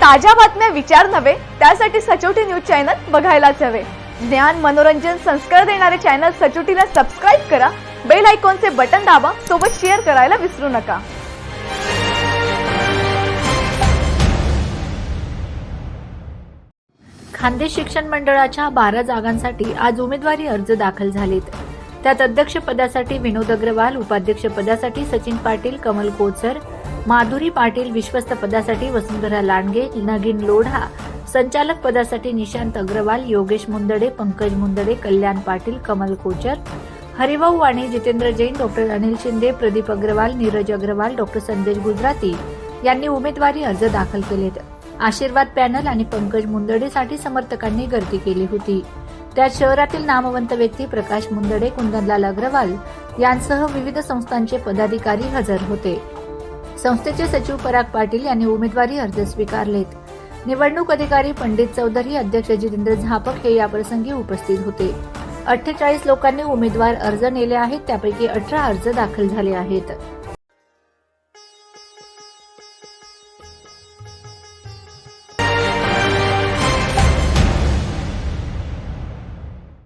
ताज्या बातम्या विचार नव्हे त्यासाठी सचोटी न्यूज चॅनल बघायलाच हवे. ज्ञान मनोरंजन संस्कार देणारे चॅनल सचोटीला सबस्क्राईब करा बेल आयकॉनचे बटन दाबा सोबत शेअर करायला विसरू नका. खानदेश शिक्षण मंडळाच्या बारा जागांसाठी आज उमेदवारी अर्ज दाखल झालेत. त्यात अध्यक्षपदासाठी विनोद अग्रवाल उपाध्यक्षपदासाठी सचिन पाटील कमल कोचर माधुरी पाटील विश्वस्त पदासाठी वसुंधरा लांडगे नगीन लोढा संचालक पदासाठी निशांत अग्रवाल योगेश मुंदडे पंकज मुंदडे कल्याण पाटील कमल कोचर हरिभाऊ वाणी जितेंद्र जैन डॉक्टर अनिल शिंदे प्रदीप अग्रवाल नीरज अग्रवाल डॉक्टर संदेश गुजराती यांनी उमेदवारी अर्ज दाखल केलेत. आशीर्वाद पॅनल आणि पंकज मुंदडेसाठी समर्थकांनी गर्दी केली होती. त्यात शहरातील नामवंत व्यक्ती प्रकाश मुंदडे कुंदनलाल अग्रवाल यांसह विविध संस्थांचे पदाधिकारी हजर होते. संस्थेचे सचिव पराग पाटील यांनी उमेदवारी अर्ज स्वीकारलेत. निवडणूक अधिकारी पंडित चौधरी अध्यक्ष जितेंद्र झापक हे याप्रसंगी उपस्थित होते. अठ्ठेचाळीस लोकांनी उमेदवार अर्ज नेले आहेत त्यापैकी अठरा अर्ज दाखल झाले आहेत.